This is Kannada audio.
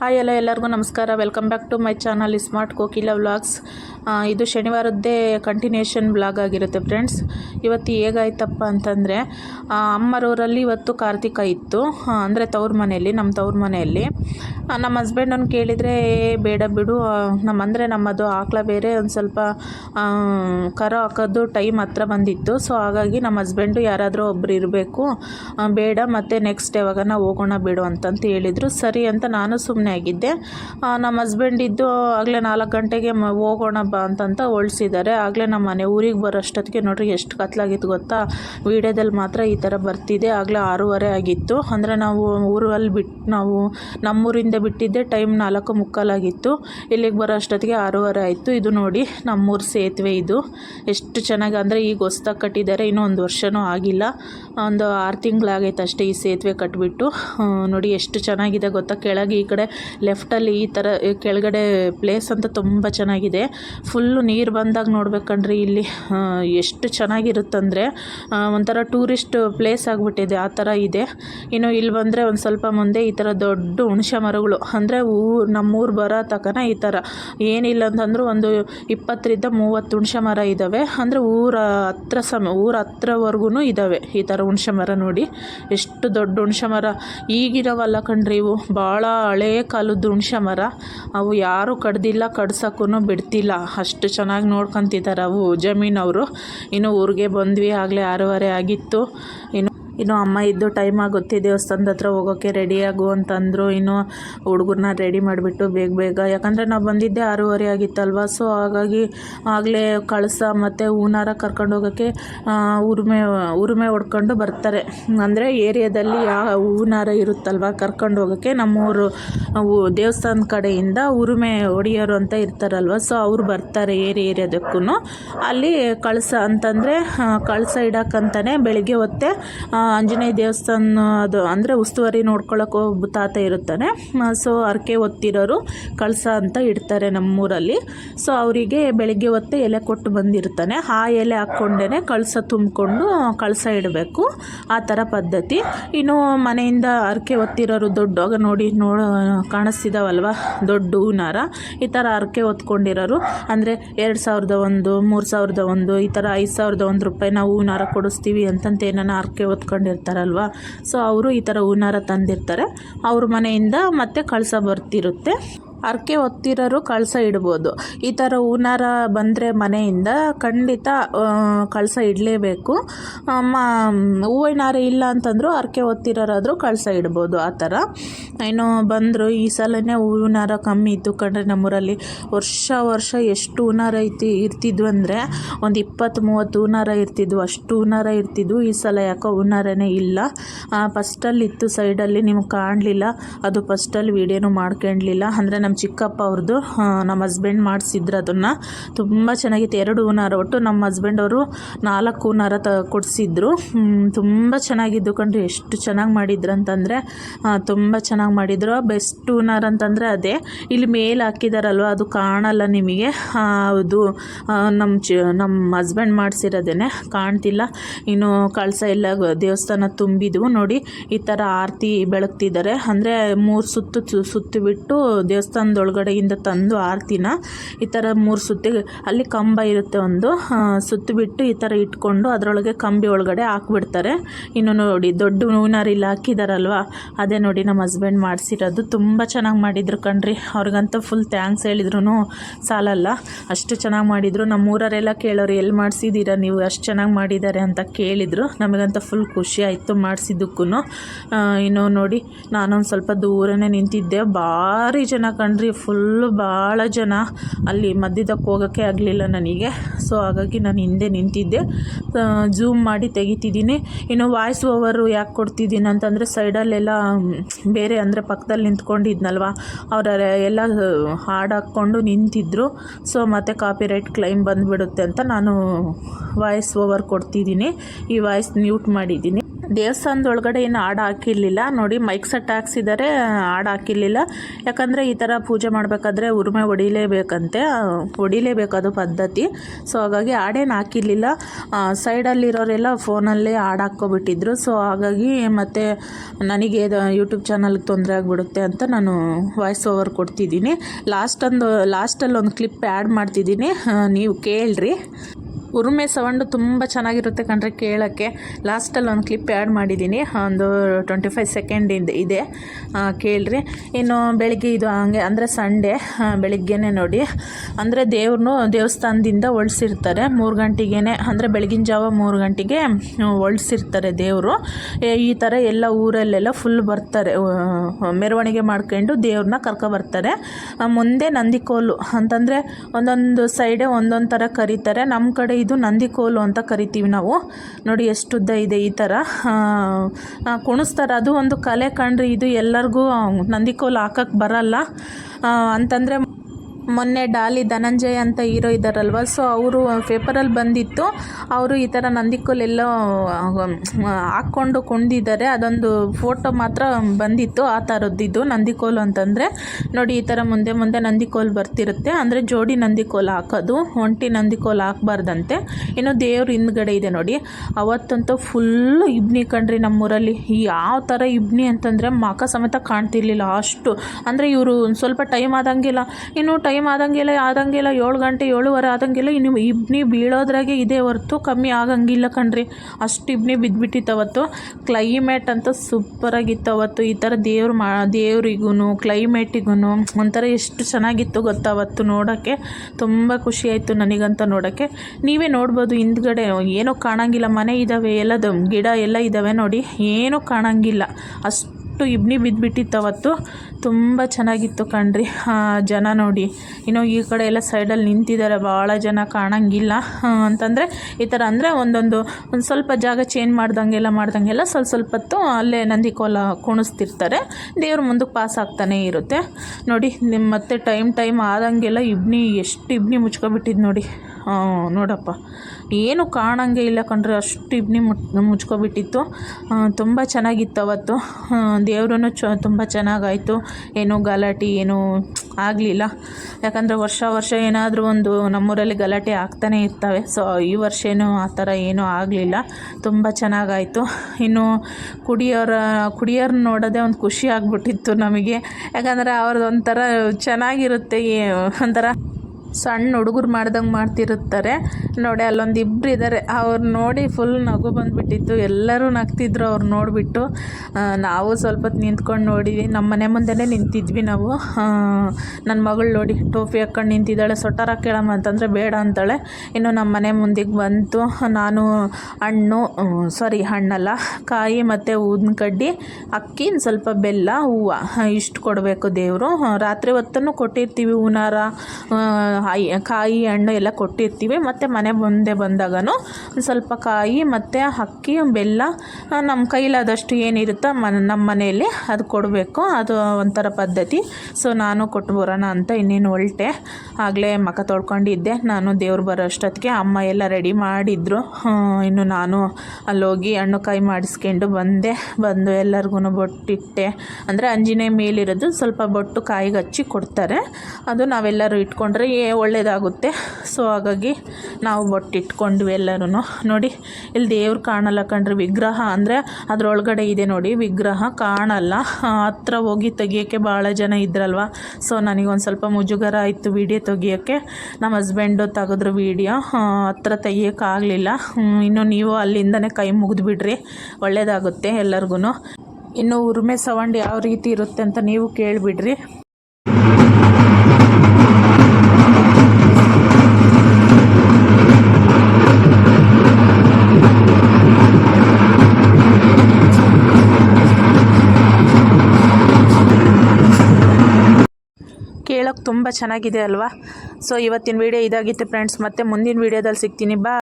ಹಾಯ್ ಎಲ್ಲ ಎಲ್ಲರಿಗೂ ನಮಸ್ಕಾರ. Welcome back to my channel smart Kokila vlogs ಇದು ಶನಿವಾರದ್ದೇ ಕಂಟಿನ್ಯೂಷನ್ ಬ್ಲಾಗ್ ಆಗಿರುತ್ತೆ ಫ್ರೆಂಡ್ಸ್ ಇವತ್ತು ಹೇಗಾಯ್ತಪ್ಪ ಅಂತಂದರೆ ಅಮ್ಮರೂರಲ್ಲಿ ಇವತ್ತು ಕಾರ್ತಿಕ ಇತ್ತು. ಅಂದರೆ ತವ್ರ ಮನೆಯಲ್ಲಿ ನಮ್ಮ ತವ್ರ ಮನೆಯಲ್ಲಿ. ನಮ್ಮ ಹಸ್ಬೆಂಡನ್ನು ಕೇಳಿದರೆ "ಏ, ಬೇಡ ಬಿಡು. ನಮ್ಮ ಅಂದರೆ ನಮ್ಮದು ಆಕಳ ಬೇರೆ ಒಂದು ಸ್ವಲ್ಪ ಕರ ಹಾಕೋದು ಟೈಮ್ ಹತ್ರ ಬಂದಿತ್ತು. ಸೊ ಹಾಗಾಗಿ ನಮ್ಮ ಹಸ್ಬೆಂಡು ಯಾರಾದರೂ ಒಬ್ಬರು ಇರಬೇಕು. ಬೇಡ ಮತ್ತು ನೆಕ್ಸ್ಟ್ ಯಾವಾಗ ನಾವು ಹೋಗೋಣ ಬಿಡು ಅಂತಂತ ಹೇಳಿದರು. ಸರಿ ಅಂತ ನಾನು ಸುಮ್ಮನೆ ಆಗಿದ್ದೆ. ನಮ್ಮ ಹಸ್ಬೆಂಡ್ ಇದ್ದು ಆಗಲೇ ನಾಲ್ಕು ಗಂಟೆಗೆ ಹೋಗೋಣ ಬಾ ಅಂತಂತ ಹೊಳ್ಸಿದ್ದಾರೆ. ಆಗಲೇ ನಮ್ಮ ಮನೆ ಊರಿಗೆ ಬರೋಷ್ಟೊತ್ತಿಗೆ ನೋಡ್ರಿ ಎಷ್ಟು ಕತ್ಲಾಗಿತ್ತು ಗೊತ್ತಾ? ವೀಡಿಯೋದಲ್ಲಿ ಮಾತ್ರ ಈ ಥರ ಬರ್ತಿದೆ. ಆಗಲೇ ಆರೂವರೆ ಆಗಿತ್ತು. ಅಂದರೆ ನಾವು ಊರಲ್ಲಿ ಬಿಟ್ಟು ನಾವು ನಮ್ಮೂರಿಂದ ಬಿಟ್ಟಿದ್ದೆ ಟೈಮ್ ನಾಲ್ಕು ಮುಕ್ಕಾಲಾಗಿತ್ತು ಇಲ್ಲಿಗೆ ಬರೋ ಅಷ್ಟೊತ್ತಿಗೆ ಆರೂವರೆ ಆಯಿತು. ಇದು ನೋಡಿ ನಮ್ಮೂರು ಸೇತುವೆ ಇದು. ಎಷ್ಟು ಚೆನ್ನಾಗಿ ಅಂದರೆ ಈಗ ಹೊಸ್ದಾಗಿ ಕಟ್ಟಿದ್ದಾರೆ. ಇನ್ನೂ ಒಂದು ವರ್ಷವೂ ಆಗಿಲ್ಲ. ಒಂದು ಆರು ತಿಂಗಳಾಗೈತೆ ಅಷ್ಟೇ ಈ ಸೇತುವೆ ಕಟ್ಬಿಟ್ಟು. ನೋಡಿ ಎಷ್ಟು ಚೆನ್ನಾಗಿದೆ ಗೊತ್ತಾ? ಕೆಳಗೆ ಈ ಕಡೆ, ಲೆಫ್ಟಲ್ಲಿ ಈ ಥರ, ಕೆಳಗಡೆ ಪ್ಲೇಸ್ ಅಂತ ತುಂಬ ಚೆನ್ನಾಗಿದೆ. ಫುಲ್ಲು ನೀರು ಬಂದಾಗ ನೋಡ್ಬೇಕಂಡ್ರಿ ಇಲ್ಲಿ. ಎಷ್ಟು ಚೆನ್ನಾಗಿರುತ್ತಂದರೆ ಒಂಥರ ಟೂರಿಸ್ಟ್ ಪ್ಲೇಸ್ ಆಗಿಬಿಟ್ಟಿದೆ, ಆ ಥರ ಇದೆ. ಇನ್ನು ಇಲ್ಲಿ ಬಂದರೆ ಒಂದು ಸ್ವಲ್ಪ ಮುಂದೆ ಈ ಥರ ದೊಡ್ಡ ಹುಣಸೆ ಮರಗಳು, ಅಂದರೆ ಊ, ನಮ್ಮೂರು ಬರೋ ತಕನ ಈ ಥರ. ಏನಿಲ್ಲ ಅಂತಂದರೂ ಒಂದು ಇಪ್ಪತ್ತರಿಂದ ಮೂವತ್ತು ಹುಣಸೆ ಮರ ಇದ್ದಾವೆ ಅಂದರೆ ಊರ ಹತ್ರ ಸಮ, ಊರ ಹತ್ರವರೆಗೂ ಇದ್ದಾವೆ ಈ ಥರ ಹುಣಸೆ ಮರ ನೋಡಿ. ಎಷ್ಟು ದೊಡ್ಡ ಹುಣಸೆ ಮರ. ಈಗಿರವಲ್ಲ ಕಣ್ರಿ ಇವು ಭಾಳ ಹಳೇ ಕಾಲದ ಹುಣಸೆ ಮರ. ಅವು ಯಾರೂ ಕಡ್ದಿಲ್ಲ ಕಡ್ಸೋಕ್ಕೂ ಬಿಡ್ತಿಲ್ಲ. ಅಷ್ಟು ಚೆನ್ನಾಗಿ ನೋಡ್ಕೊತಿದ್ದಾರೆ ಅವು ಜಮೀನವರು. ಇನ್ನು ಊರಿಗೆ ಬಂದ್ವಿ ಆಗಲೇ ಆರೂವರೆ ಆಗಿತ್ತು. ಇನ್ನು ಇನ್ನು ಅಮ್ಮ ಇದ್ದು ಟೈಮ್ ಆಗುತ್ತೆ, ದೇವಸ್ಥಾನದ ಹತ್ರ ಹೋಗೋಕ್ಕೆ ರೆಡಿ ಆಗು ಅಂತಂದರು, ಇನ್ನು ಹುಡುಗರನ್ನ ರೆಡಿ ಮಾಡಿಬಿಟ್ಟು ಬೇಗ ಬೇಗ. ಯಾಕಂದರೆ ನಾವು ಬಂದಿದ್ದೆ ಆರೂವರೆ ಆಗಿತ್ತಲ್ವ ಸೊ ಹಾಗಾಗಿ ಆಗಲೇ ಕಳಸ ಮತ್ತು ಹೂನಾರ ಕರ್ಕೊಂಡು ಹೋಗೋಕ್ಕೆ ಉರುಮೆ ಉರುಮೆ ಹೊಡ್ಕೊಂಡು ಬರ್ತಾರೆ. ಅಂದರೆ ಏರಿಯಾದಲ್ಲಿ ಯಾವ ಹೂನಾರ ಇರುತ್ತಲ್ವ, ಕರ್ಕೊಂಡು ಹೋಗೋಕ್ಕೆ ನಮ್ಮೂರು ದೇವಸ್ಥಾನದ ಕಡೆಯಿಂದ ಉರುಮೆ ಹೊಡಿಯೋರು ಅಂತ ಇರ್ತಾರಲ್ವ ಸೊ ಅವ್ರು ಬರ್ತಾರೆ ಏರಿ ಏರಿಯಾದಕ್ಕೂ ಅಲ್ಲಿ ಕಳಸ ಅಂತಂದರೆ ಕಳಸ ಇಡಕ್ಕಂತಾನೆ ಬೆಳಿಗ್ಗೆ ಹೊತ್ತೆ ಆಂಜನೇಯ ದೇವಸ್ಥಾನ ಅದು ಅಂದರೆ ಉಸ್ತುವಾರಿ ನೋಡ್ಕೊಳ್ಳೋಕೆ ತಾತ ಇರುತ್ತಾನೆ. ಸೊ ಹರಕೆ ಹೊತ್ತಿರೋರು ಕಳಸ ಅಂತ ಇಡ್ತಾರೆ ನಮ್ಮೂರಲ್ಲಿ. ಸೊ ಅವರಿಗೆ ಬೆಳಗ್ಗೆ ಹೊತ್ತೆ ಎಲೆ ಕೊಟ್ಟು ಬಂದಿರ್ತಾನೆ. ಆ ಎಲೆ ಹಾಕ್ಕೊಂಡೇ ಕಳಸ ತುಂಬಿಕೊಂಡು ಕಳಸ ಇಡಬೇಕು. ಆ ಥರ ಪದ್ಧತಿ. ಇನ್ನು ಮನೆಯಿಂದ ಹರಕೆ ಹೊತ್ತಿರೋರು ದೊಡ್ಡವಾಗ ನೋಡಿ ನೋಡ ಕಾಣಿಸ್ತಿದಾವಲ್ವ? ದೊಡ್ಡ ಹೂನಾರ. ಈ ಥರ ಹರಕೆ ಹೊತ್ಕೊಂಡಿರೋರು ಅಂದರೆ ಎರಡು ಸಾವಿರದ ಒಂದು, ಮೂರು ಸಾವಿರದ ಒಂದು, ಈ ಥರ ಐದು ಸಾವಿರದ ಒಂದು ರೂಪಾಯಿ ನಾವು ಹೂನಾರ ಕೊಡಿಸ್ತೀವಿ ಅಂತಂತ ಏನಾರ ಹರಕೆ ಹೊತ್ಕೊಂಡಿರ್ತಾರಲ್ವ ಸೊ ಅವರು ಈ ಥರ ಹೂನಾರ ತಂದಿರ್ತಾರೆ. ಅವ್ರ ಮನೆಯಿಂದ ಮತ್ತೆ ಕಳಸ ಬರ್ತಿರುತ್ತೆ ಹರಕೆ ಹೊತ್ತಿರೋರು ಕಳಸ ಇಡ್ಬೋದು. ಈ ಥರ ಹೂನಾರ ಬಂದರೆ ಮನೆಯಿಂದ ಖಂಡಿತ ಕಳಸ ಇಡಲೇಬೇಕು. ಹೂವಿನ ಹಾರ ಇಲ್ಲ ಅಂತಂದರೂ ಹರಕೆ ಹೊತ್ತಿರೋರಾದರೂ ಕಳಸ ಇಡ್ಬೋದು ಆ ಥರ ಇನ್ನು ಬಂದರು ಈ ಸಲನೇ ಹೂವಿನ ಹಾರ ಕಮ್ಮಿ ಇತ್ತು ಕಂಡ್ರೆ ನಮ್ಮೂರಲ್ಲಿ. ವರ್ಷ ವರ್ಷ ಎಷ್ಟು ಹೂನಾರ ಇತ್ತು, ಇರ್ತಿದ್ವು ಅಂದರೆ ಒಂದು ಇಪ್ಪತ್ತು ಮೂವತ್ತು ಹೂನಾರ ಇರ್ತಿದ್ವು. ಅಷ್ಟು ಹೂನಾರ ಇರ್ತಿದ್ವು. ಈ ಸಲ ಯಾಕೋ ಹೂನಾರನೇ ಇಲ್ಲ. ಫಸ್ಟಲ್ಲಿ ಇತ್ತು ಸೈಡಲ್ಲಿ ನಿಮ್ಗೆ ಕಾಣಲಿಲ್ಲ. ಅದು ಫಸ್ಟಲ್ಲಿ ವೀಡಿಯೋನು ಮಾಡ್ಕೊಂಡ್ಲಿಲ್ಲ ಅಂದರೆ ನಮ್ಮ ಚಿಕ್ಕಪ್ಪ ಅವ್ರದ್ದು ನಮ್ಮ ಹಸ್ಬೆಂಡ್ ಮಾಡಿಸಿದ್ರು ಅದನ್ನು. ತುಂಬ ಚೆನ್ನಾಗಿತ್ತು. ಎರಡು ಹೂನಾರ ಒಟ್ಟು ನಮ್ಮ ಹಸ್ಬೆಂಡ್ ಅವರು ನಾಲ್ಕು ಹೂನಾರ ತ, ಕೊಡಿಸಿದ್ರು. ತುಂಬ ಚೆನ್ನಾಗಿದ್ದು ಕಂಡು ಎಷ್ಟು ಚೆನ್ನಾಗಿ ಮಾಡಿದ್ರು ಅಂತಂದರೆ ತುಂಬ ಚೆನ್ನಾಗಿ ಮಾಡಿದ್ರು. ಬೆಸ್ಟ್ ಹೂನಾರ ಅಂತಂದರೆ ಅದೇ. ಇಲ್ಲಿ ಮೇಲೆ ಹಾಕಿದಾರಲ್ವ, ಅದು ಕಾಣಲ್ಲ ನಿಮಗೆ. ಅದು ನಮ್ಮ ಚಿ, ನಮ್ಮ ಹಸ್ಬೆಂಡ್ ಮಾಡಿಸಿರೋದೇನೆ. ಕಾಣ್ತಿಲ್ಲ. ಇನ್ನು ಕಳಸ ಇಲ್ಲ ದೇವಸ್ಥಾನ ತುಂಬಿದ್ವು. ನೋಡಿ, ಈ ಥರ ಆರತಿ ಬೆಳಗ್ತಿದ್ದಾರೆ. ಅಂದರೆ ಮೂರು ಸುತ್ತು ಸುತ್ತು ಬಿಟ್ಟು ದೇವಸ್ಥಾನದೊಳಗಡೆಯಿಂದ ತಂದು ಆರತಿನ ಈ ಥರ ಮೂರು ಸುತ್ತಿ, ಅಲ್ಲಿ ಕಂಬ ಇರುತ್ತೆ ಒಂದು ಸುತ್ತ ಬಿಟ್ಟು ಈ ಥರ ಇಟ್ಕೊಂಡು ಅದರೊಳಗೆ ಕಂಬಿ ಒಳಗಡೆ ಹಾಕ್ಬಿಡ್ತಾರೆ. ಇನ್ನು ನೋಡಿ, ದೊಡ್ಡ ಹೂವಿನಾರಿಲ್ಲ ಹಾಕಿದಾರಲ್ವ? ಅದೇ ನೋಡಿ ನಮ್ಮ ಹಸ್ಬೆಂಡ್ ಮಾಡಿಸಿರೋದು. ತುಂಬ ಚೆನ್ನಾಗಿ ಮಾಡಿದ್ರು ಕಣ್ರಿ. ಅವ್ರಿಗಂತೂ ಫುಲ್ ಥ್ಯಾಂಕ್ಸ್ ಹೇಳಿದ್ರು ಸಾಲಲ್ಲ. ಅಷ್ಟು ಚೆನ್ನಾಗಿ ಮಾಡಿದರು. ನಮ್ಮ ಊರವರೆಲ್ಲ ಕೇಳೋರು ಎಲ್ಲಿ ಮಾಡಿಸಿದ್ದೀರಾ ನೀವು? ಅಷ್ಟು ಚೆನ್ನಾಗಿ ಮಾಡಿದ್ದಾರೆ ಅಂತ ಕೇಳಿದರು. ನಮಗಂತ ಫುಲ್ ಖುಷಿ ಆಯಿತು ಮಾಡಿಸಿದ್ದಕ್ಕೂ ಇನ್ನು ನೋಡಿ, ನಾನೊಂದು ಸ್ವಲ್ಪ ದೂರನೇ ನಿಂತಿದ್ದೆ. ಭಾರಿ ಜನ ಕಣ್ರಿ ಫುಲ್ಲು ಭಾಳ ಜನ ಅಲ್ಲಿ ಮಧ್ಯದಕ್ಕೆ ಹೋಗೋಕ್ಕೆ ಆಗಲಿಲ್ಲ ನನಗೆ. ಸೊ ಹಾಗಾಗಿ ನಾನು ಹಿಂದೆ ನಿಂತಿದ್ದೆ. ಝೂಮ್ ಮಾಡಿ ತೆಗಿತಿದ್ದೀನಿ. ಇನ್ನು ವಾಯ್ಸ್ ಓವರು ಯಾಕೆ ಕೊಡ್ತಿದ್ದೀನಿ ಅಂತಂದರೆ ಸೈಡಲ್ಲೆಲ್ಲ ಬೇರೆ ಅಂದರೆ ಪಕ್ಕದಲ್ಲಿ ನಿಂತ್ಕೊಂಡಿದ್ನಲ್ವ? ಅವರ ಎಲ್ಲ ಹಾಡು ಹಾಕ್ಕೊಂಡು ನಿಂತಿದ್ರು. ಸೊ ಮತ್ತೆ ಕಾಪಿ ರೈಟ್ ಕ್ಲೈಮ್ ಬಂದುಬಿಡುತ್ತೆ ಅಂತ ನಾನು ವಾಯ್ಸ್ ಓವರ್ ಕೊಡ್ತಿದ್ದೀನಿ. ಈ ವಾಯ್ಸ್ ಮ್ಯೂಟ್ ಮಾಡಿದ್ದೀನಿ. ದೇವಸ್ಥಾನದೊಳಗಡೆ ಏನು ಹಾಡು ಹಾಕಿರಲಿಲ್ಲ. ನೋಡಿ ಮೈಕ್ ಸೆಟ್ ಹಾಕ್ಸಿದ್ದಾರೆ ಹಾಡು ಹಾಕಿರಲಿಲ್ಲ. ಯಾಕಂದರೆ ಈ ಥರ ಪೂಜೆ ಮಾಡಬೇಕಾದ್ರೆ ಉರುಮೆ ಹೊಡಿಲೇಬೇಕಂತೆ ಹೊಡಿಲೇಬೇಕಾದ ಪದ್ಧತಿ. ಸೊ ಹಾಗಾಗಿ ಹಾಡೇನು ಹಾಕಿರಲಿಲ್ಲ. ಸೈಡಲ್ಲಿರೋರೆಲ್ಲ ಫೋನಲ್ಲೇ ಹಾಡು ಹಾಕ್ಕೊಬಿಟ್ಟಿದ್ರು. ಸೊ ಹಾಗಾಗಿ ಮತ್ತು ನನಗೆ ಯೂಟ್ಯೂಬ್ ಚಾನಲ್ಗೆ ತೊಂದರೆ ಆಗಿಬಿಡುತ್ತೆ ಅಂತ ನಾನು ವಾಯ್ಸ್ ಓವರ್ ಕೊಡ್ತಿದ್ದೀನಿ. ಲಾಸ್ಟೊಂದು ಲಾಸ್ಟಲ್ಲಿ ಒಂದು ಕ್ಲಿಪ್ ಆ್ಯಡ್ ಮಾಡ್ತಿದ್ದೀನಿ. ನೀವು ಕೇಳ್ರಿ. ಉರುಮೆ ಸೌಂಡು ತುಂಬ ಚೆನ್ನಾಗಿರುತ್ತೆ ಕಣ್ರೆ ಕೇಳೋಕ್ಕೆ. ಲಾಸ್ಟಲ್ಲಿ ಒಂದು ಕ್ಲಿಪ್ ಆ್ಯಡ್ ಮಾಡಿದ್ದೀನಿ. ಒಂದು ಟ್ವೆಂಟಿ ಫೈವ್ ಸೆಕೆಂಡಿಂದ ಇದೆ ಕೇಳ್ರಿ. ಇನ್ನು ಬೆಳಿಗ್ಗೆ ಇದು ಹಂಗೆ, ಅಂದರೆ ಸಂಡೇ ಬೆಳಿಗ್ಗೆನೇ ನೋಡಿ. ಅಂದರೆ ದೇವ್ರನ್ನು ದೇವಸ್ಥಾನದಿಂದ ಹೊಳ್ಸಿರ್ತಾರೆ. ಮೂರು ಗಂಟೆಗೇ ಅಂದರೆ ಬೆಳಗಿನ ಜಾವ ಮೂರು ಗಂಟೆಗೆ ಹೊಳ್ಸಿರ್ತಾರೆ ದೇವರು. ಈ ಥರ ಎಲ್ಲ ಊರಲ್ಲೆಲ್ಲ ಫುಲ್ ಬರ್ತಾರೆ. ಮೆರವಣಿಗೆ ಮಾಡ್ಕೊಂಡು ದೇವ್ರನ್ನ ಕರ್ಕೊಬರ್ತಾರೆ ಮುಂದೆ ನಂದಿಕೋಲು ಅಂತಂದರೆ ಒಂದೊಂದು ಸೈಡೆ ಒಂದೊಂದು ಥರ ಕರೀತಾರೆ. ನಮ್ಮ ಕಡೆ ಇದು ನಂದಿಕೋಲು ಅಂತ ಕರಿತೀವಿ ನಾವು. ನೋಡಿ ಎಷ್ಟು ಉದ್ದ ಇದೆ ಈ ಥರ ಕುಣಿಸ್ತಾರೆ. ಅದು ಒಂದು ಕಲೆ ಕಂಡ್ರಿ ಇದು ಎಲ್ಲರಿಗೂ ನಂದಿಕೋಲು ಹಾಕಕ್ಕೆ ಬರಲ್ಲ. ಅಂತಂದರೆ ಮೊನ್ನೆ ಡಾಲಿ ಧನಂಜಯ ಅಂತ ಹೀರೋ ಇದ್ದಾರಲ್ವ? ಸೊ ಅವರು ಪೇಪರಲ್ಲಿ ಬಂದಿತ್ತು. ಅವರು ಈ ಥರ ನಂದಿಕೋಲೆಲ್ಲೋ ಹಾಕ್ಕೊಂಡು ಕೊಂಡಿದ್ದಾರೆ. ಅದೊಂದು ಫೋಟೋ ಮಾತ್ರ ಬಂದಿತ್ತು. ಆ ಥರದ್ದಿದ್ದು ನಂದಿಕೋಲು ಅಂತಂದರೆ. ನೋಡಿ, ಈ ಥರ ಮುಂದೆ ಮುಂದೆ ನಂದಿಕೋಲು ಬರ್ತಿರುತ್ತೆ. ಅಂದರೆ ಜೋಡಿ ನಂದಿಕೋಲು ಹಾಕೋದು, ಒಂಟಿ ನಂದಿಕೋಲು ಹಾಕಬಾರ್ದಂತೆ. ಇನ್ನು ದೇವ್ರ ಹಿಂದ್ಗಡೆ ಇದೆ ನೋಡಿ. ಅವತ್ತಂತೂ ಫುಲ್ಲು ಇಬ್ನಿ ಕಣ್ರಿ ನಮ್ಮೂರಲ್ಲಿ. ಯಾವ ಥರ ಇಬ್ನಿ ಅಂತಂದರೆ ಮಕ ಸಮೇತ ಕಾಣ್ತಿರ್ಲಿಲ್ಲ ಅಷ್ಟು. ಅಂದರೆ ಇವರು ಸ್ವಲ್ಪ ಟೈಮ್ ಆದಂಗಿಲ್ಲ. ಇನ್ನು ಟೈಮ್ ಆದಂಗೆಲ್ಲ ಆದಂಗೆಲ್ಲ ಏಳು ಗಂಟೆ, ಏಳುವರೆ ಆದಂಗೆಲ್ಲ ಇನ್ನು ಇಬ್ನಿ ಬೀಳೋದ್ರಾಗೆ ಇದೆ ಹೊರ್ತು ಕಮ್ಮಿ ಆಗಂಗಿಲ್ಲ ಕಣ್ರಿ. ಅಷ್ಟು ಇಬ್ನಿ ಬಿದ್ದುಬಿಟ್ಟಿತ್ತು ಅವತ್ತು. ಕ್ಲೈಮೇಟ್ ಅಂತ ಸೂಪರಾಗಿತ್ತು ಅವತ್ತು. ಈ ಥರ ದೇವ್ರು ಮಾ ದೇವ್ರಿಗೂ ಕ್ಲೈಮೇಟಿಗೂ ಒಂಥರ ಎಷ್ಟು ಚೆನ್ನಾಗಿತ್ತು ಗೊತ್ತಾ ಅವತ್ತು ನೋಡೋಕ್ಕೆ. ತುಂಬ ಖುಷಿ ಆಯಿತು ನನಗಂತ ನೋಡೋಕ್ಕೆ. ನೀವೇ ನೋಡ್ಬೋದು, ಹಿಂದ್ಗಡೆ ಏನೂ ಕಾಣಂಗಿಲ್ಲ. ಮನೆ ಇದ್ದಾವೆ, ಎಲ್ಲದು ಗಿಡ ಎಲ್ಲ ಇದ್ದಾವೆ ನೋಡಿ. ಏನೂ ಕಾಣಂಗಿಲ್ಲ. ಅಷ್ಟು ಇಬ್ನಿ ಬಿದ್ದುಬಿಟ್ಟಿತ್ತು ಅವತ್ತು ತುಂಬ ಚೆನ್ನಾಗಿತ್ತು ಕಣ್ರಿ. ಜನ ನೋಡಿ. ಇನ್ನು ಈ ಕಡೆ ಎಲ್ಲ ಸೈಡಲ್ಲಿ ನಿಂತಿದ್ದಾರೆ. ಭಾಳ ಜನ ಕಾಣಂಗಿಲ್ಲ. ಅಂತಂದರೆ ಈ ಥರ ಅಂದರೆ ಒಂದೊಂದು, ಒಂದು ಸ್ವಲ್ಪ ಜಾಗ ಚೇಂಜ್ ಮಾಡ್ದಂಗೆಲ್ಲ ಮಾಡ್ದಂಗೆಲ್ಲ ಸ್ವಲ್ಪ ಸ್ವಲ್ಪ ಹೊತ್ತು ಅಲ್ಲೇ ನಂದಿಕೋಲ ಕುಣಿಸ್ತಿರ್ತಾರೆ. ದೇವ್ರ ಮುಂದಕ್ಕೆ ಪಾಸ್ ಆಗ್ತಾನೇ ಇರುತ್ತೆ. ನೋಡಿ ನಿಮ್ಮ ಮತ್ತೆ ಟೈಮ್ ಟೈಮ್ ಆದಂಗೆಲ್ಲ ಇಬ್ನಿ, ಎಷ್ಟು ಇಬ್ನಿ ಮುಚ್ಕೊಬಿಟ್ಟಿದ್ದು ನೋಡಿ. ನೋಡಪ್ಪ. ಏನು ಕಾಣಂಗೆ ಇಲ್ಲ ಕಂಡ್ರೆ ಅಷ್ಟು ಇಬ್ಬನಿ ಮುಟ್, ಮುಚ್ಕೊಬಿಟ್ಟಿತ್ತು. ತುಂಬ ಚೆನ್ನಾಗಿತ್ತು ಅವತ್ತು. ದೇವ್ರೂ ಚ, ತುಂಬ ಚೆನ್ನಾಗಾಯಿತು. ಏನೂ ಗಲಾಟೆ, ಏನೂ ಆಗಲಿಲ್ಲ. ಯಾಕಂದರೆ ವರ್ಷ ವರ್ಷ ಏನಾದರೂ ಒಂದು ನಮ್ಮೂರಲ್ಲಿ ಗಲಾಟೆ ಆಗ್ತಾನೇ ಇರ್ತವೆ. ಸೊ, ಈ ವರ್ಷ ಏನೂ ಆ ಥರ ಏನೂ ಆಗಲಿಲ್ಲ. ತುಂಬ ಚೆನ್ನಾಗಾಯಿತು. ಇನ್ನು ಕುಡಿಯೋರ ಕುಡಿಯೋರು ನೋಡೋದೇ ಒಂದು ಖುಷಿ ಆಗ್ಬಿಟ್ಟಿತ್ತು ನಮಗೆ. ಯಾಕಂದರೆ ಅವ್ರದ್ದು ಒಂಥರ ಚೆನ್ನಾಗಿರುತ್ತೆ ಒಂಥರ ಸಣ್ಣ ಹುಡುಗರು ಮಾಡ್ದಂಗೆ ಮಾಡ್ತಿರುತ್ತಾರೆ. ನೋಡಿ, ಅಲ್ಲೊಂದು ಇಬ್ಬರು ಇದ್ದಾರೆ ಅವ್ರು ನೋಡಿ ಫುಲ್ ನಗು ಬಂದುಬಿಟ್ಟಿತ್ತು. ಎಲ್ಲರೂ ನಗ್ತಿದ್ರು ಅವ್ರು ನೋಡಿಬಿಟ್ಟು. ನಾವು ಸ್ವಲ್ಪ ಹೊತ್ತು ನಿಂತ್ಕೊಂಡು ನೋಡಿದ್ವಿ. ನಮ್ಮ ಮನೆ ಮುಂದೆನೇ ನಿಂತಿದ್ವಿ ನಾವು. ನನ್ನ ಮಗಳು ನೋಡಿ, ಟೋಪಿ ಹಾಕ್ಕೊಂಡು ನಿಂತಿದ್ದಾಳೆ. ಸೊಟ್ಟಾರ ಕೇಳಮ್ಮ ಅಂತಂದರೆ, ಬೇಡ ಅಂತಾಳೆ. ಇನ್ನು ನಮ್ಮ ಮನೆ ಮುಂದಿಗೆ ಬಂತು. ನಾನು ಹಣ್ಣು ಸಾರಿ ಹಣ್ಣಲ್ಲ, ಕಾಯಿ ಮತ್ತು ಊದಿನ ಕಡ್ಡಿ, ಅಕ್ಕಿ ಸ್ವಲ್ಪ ಬೆಲ್ಲ, ಹೂವು. ಇಷ್ಟು ಕೊಡಬೇಕು ದೇವರು. ರಾತ್ರಿ ಹೊತ್ತನ್ನು ಕೊಟ್ಟಿರ್ತೀವಿ, ಹೂನಾರ ಕಾಯಿ ಹಣ್ಣು ಎಲ್ಲ ಕೊಟ್ಟಿರ್ತೀವಿ. ಮತ್ತು ಮನೆ ಮುಂದೆ ಬಂದಾಗನು ಒಂದು ಸ್ವಲ್ಪ ಕಾಯಿ ಮತ್ತು ಅಕ್ಕಿ, ಬೆಲ್ಲ ನಮ್ಮ ಕೈಲಾದಷ್ಟು ಏನಿರುತ್ತೋ ಮನ ನಮ್ಮ ಮನೆಯಲ್ಲಿ ಅದು ಕೊಡಬೇಕು. ಅದು ಒಂಥರ ಪದ್ಧತಿ. ಸೊ, ನಾನು ಕೊಟ್ಟು ಬರೋಣ ಅಂತ ಇನ್ನೇನು ಹೊರಟೆ ಆಗಲೇ ಮಖ ತೊಳ್ಕೊಂಡಿದ್ದೆ. ನಾನು ದೇವ್ರು ಬರೋ ಅಷ್ಟೊತ್ತಿಗೆ ಅಮ್ಮ ಎಲ್ಲ ರೆಡಿ ಮಾಡಿದ್ರು. ಇನ್ನು ನಾನು ಅಲ್ಲೋಗಿ ಹಣ್ಣು ಕಾಯಿ ಮಾಡಿಸ್ಕೊಂಡು ಬಂದೆ. ಬಂದು ಎಲ್ಲರಿಗೂ ಬೊಟ್ಟಿಟ್ಟೆ. ಅಂದರೆ ಅಂಜಿನೇ ಮೇಲಿರೋದು ಸ್ವಲ್ಪ ಬೊಟ್ಟು ಕಾಯಿಗೆ ಹಚ್ಚಿ ಕೊಡ್ತಾರೆ. ಅದು ನಾವೆಲ್ಲರೂ ಇಟ್ಕೊಂಡ್ರೆ ಒಳ್ಳೆಯದಾಗುತ್ತೆ ಸೊ ಹಾಗಾಗಿ ನಾವು ಬೊಟ್ಟಿಟ್ಕೊಂಡ್ವಿ ಎಲ್ಲರೂ ನೋಡಿ, ಇಲ್ಲಿ ದೇವ್ರು ಕಾಣಲ್ಲ ಕಣ್ರಿ, ವಿಗ್ರಹ ಅಂದರೆ ಅದರೊಳಗಡೆ ಇದೆ ನೋಡಿ, ವಿಗ್ರಹ ಕಾಣಲ್ಲ. ಹತ್ರ ಹೋಗಿ ತೆಗಿಯೋಕ್ಕೆ ಭಾಳ ಜನ ಇದ್ರಲ್ವ? ಸೊ ನನಗೊಂದು ಸ್ವಲ್ಪ ಮುಜುಗರ ಆಯಿತು ವಿಡಿಯೋ ತೆಗಿಯೋಕ್ಕೆ. ನಮ್ಮ ಹಸ್ಬೆಂಡು ತೆಗೆದ್ರು ವಿಡಿಯೋ ಹತ್ರ ತೆಗಿಯೋಕ್ಕಾಗಲಿಲ್ಲ ಇನ್ನು ನೀವು ಅಲ್ಲಿಂದನೇ ಕೈ ಮುಗಿದ್ಬಿಡ್ರಿ ಒಳ್ಳೆಯದಾಗುತ್ತೆ ಎಲ್ಲರಿಗೂ ಇನ್ನು ಉರುಮೆ ಸೌಂಡ್ ಯಾವ ರೀತಿ ಇರುತ್ತೆ ಅಂತ ನೀವು ಕೇಳಿಬಿಡ್ರಿ. ಕೇಳೋಕ್ಕೆ ತುಂಬ ಚೆನ್ನಾಗಿದೆ ಅಲ್ವಾ? ಸೊ ಇವತ್ತಿನ ವಿಡಿಯೋ ಇದಾಗಿತ್ತು ಫ್ರೆಂಡ್ಸ್ ಮತ್ತೆ ಮುಂದಿನ ವಿಡಿಯೋದಲ್ಲಿ ಸಿಗ್ತೀನಿ. ಬಾ